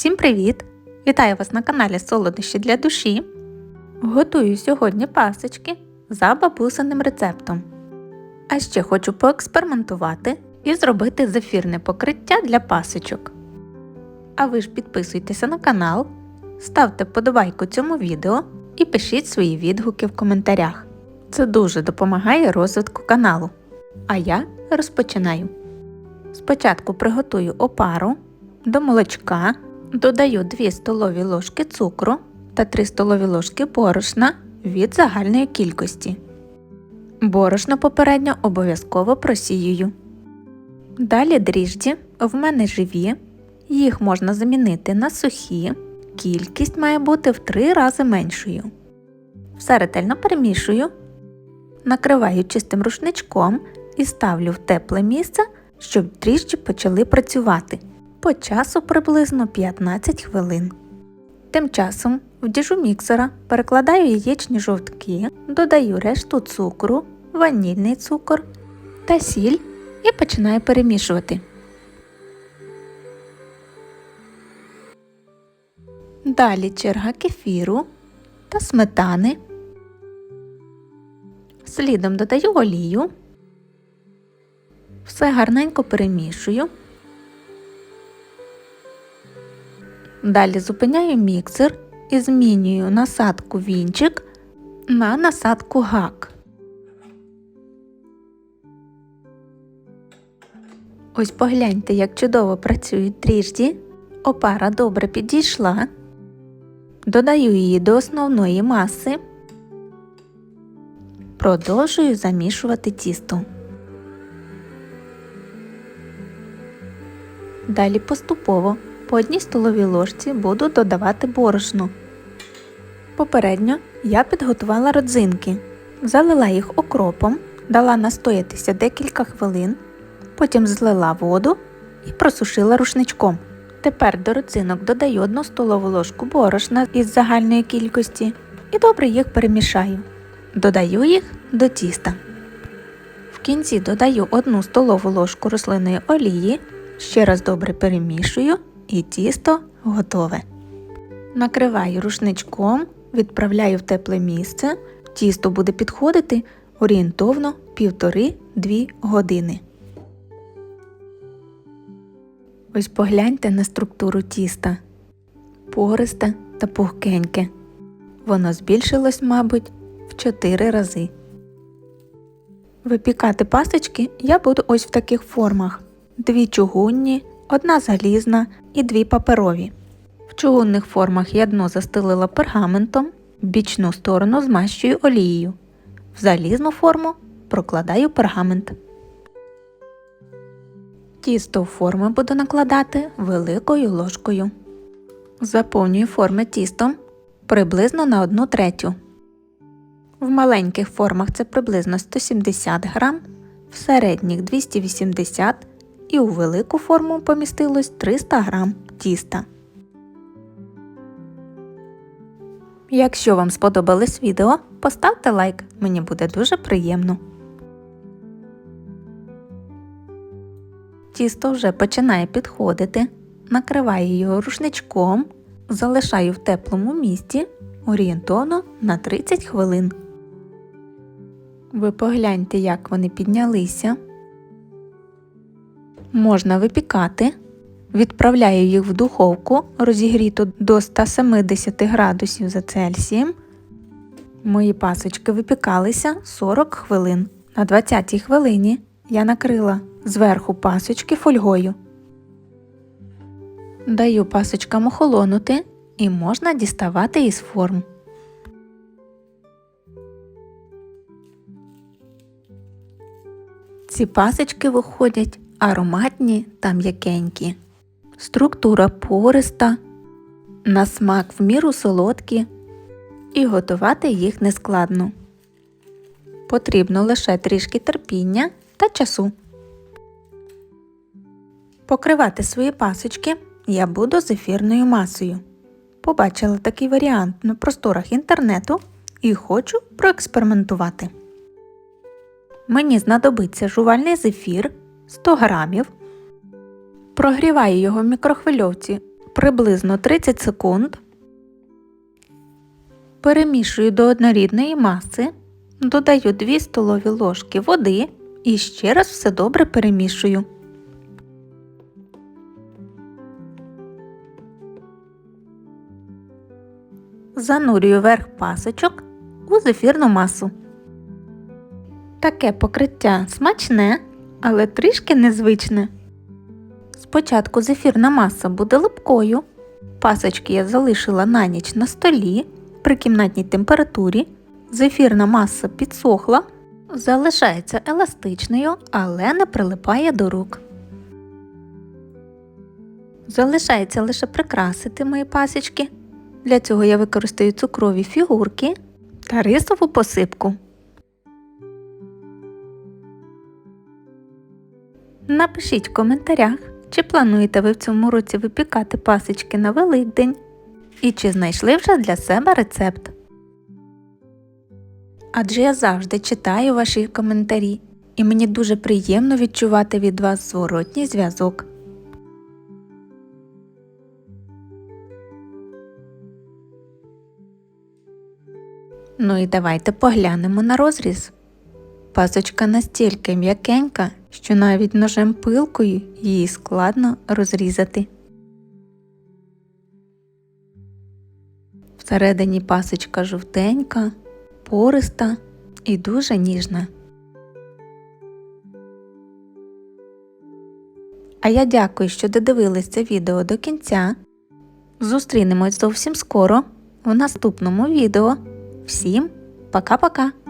Всім привіт! Вітаю вас на каналі Солодощі для душі. Готую сьогодні пасочки за бабусиним рецептом. А ще хочу поекспериментувати і зробити зефірне покриття для пасочок. А ви ж підписуйтеся на канал, ставте вподобайку цьому відео і пишіть свої відгуки в коментарях. Це дуже допомагає розвитку каналу. А я розпочинаю. Спочатку приготую опару до молочка, додаю 2 столові ложки цукру та 3 столові ложки борошна від загальної кількості. Борошно попередньо обов'язково просіюю. Далі дріжджі в мене живі, їх можна замінити на сухі, кількість має бути в 3 рази меншою. Все ретельно перемішую, накриваю чистим рушничком і ставлю в тепле місце, щоб дріжджі почали працювати. По часу приблизно 15 хвилин. Тим часом в діжу міксера перекладаю яєчні жовтки, додаю решту цукру, ванільний цукор та сіль і починаю перемішувати. Далі черга кефіру та сметани. Слідом додаю олію. Все гарненько перемішую. Далі зупиняю міксер і змінюю насадку вінчик на насадку гак. Ось погляньте, як чудово працюють дріжджі. Опара добре підійшла. Додаю її до основної маси. Продовжую замішувати тісто. Далі поступово по одній столовій ложці буду додавати борошно. Попередньо я підготувала родзинки, залила їх окропом, дала настоятися декілька хвилин, потім злила воду і просушила рушничком. Тепер до родзинок додаю 1 столову ложку борошна із загальної кількості і добре їх перемішаю. Додаю їх до тіста. В кінці додаю 1 столову ложку рослинної олії, ще раз добре перемішую і тісто готове. Накриваю рушничком, відправляю в тепле місце. Тісто буде підходити орієнтовно 1,5-2 години. Ось погляньте на структуру тіста. Пористе та пухкеньке. Воно збільшилось, мабуть, в 4 рази. Випікати пасочки я буду ось в таких формах: дві чугунні, одна залізна і дві паперові. В чугунних формах я дно застелила пергаментом, бічну сторону змащую олією. В залізну форму прокладаю пергамент. Тісто в форми буду накладати великою ложкою. Заповнюю форми тістом приблизно на 1 третю. В маленьких формах це приблизно 170 грам, в середніх 280 і у велику форму помістилось 300 грам тіста. Якщо вам сподобалось відео, поставте лайк, мені буде дуже приємно. Тісто вже починає підходити, накриваю його рушничком, залишаю в теплому місці орієнтовно на 30 хвилин. Ви погляньте, як вони піднялися. Можна випікати. Відправляю їх в духовку розігріту до 170 градусів за Цельсієм. Мої пасочки випікалися 40 хвилин. На 20 хвилині я накрила зверху пасочки фольгою. Даю пасочкам охолонути і можна діставати із форм. Ці пасочки виходять ароматні та м'якенькі. Структура пориста, на смак в міру солодкі, і готувати їх нескладно. Потрібно лише трішки терпіння та часу. Покривати свої пасочки я буду зефірною масою. Побачила такий варіант на просторах інтернету і хочу проекспериментувати. Мені знадобиться жувальний зефір 100 грамів. Прогріваю його в мікрохвильовці приблизно 30 секунд. Перемішую до однорідної маси, додаю 2 столові ложки води і ще раз все добре перемішую. Занурюю верх пасочок у зефірну масу. Таке покриття смачне, але трішки незвичне. Спочатку зефірна маса буде липкою. Пасочки я залишила на ніч на столі при кімнатній температурі. Зефірна маса підсохла, залишається еластичною, але не прилипає до рук. Залишається лише прикрасити мої пасочки. Для цього я використаю цукрові фігурки та рисову посипку. Напишіть в коментарях, чи плануєте ви в цьому році випікати пасочки на Великдень і чи знайшли вже для себе рецепт. Адже я завжди читаю ваші коментарі, і мені дуже приємно відчувати від вас зворотній зв'язок. Ну і давайте поглянемо на розріз. Пасочка настільки м'якенька, що навіть ножем пилкою її складно розрізати. Всередині пасочка жовтенька, пориста і дуже ніжна. А я дякую, що додивились це відео до кінця. Зустрінемось зовсім скоро в наступному відео. Всім пока-пока!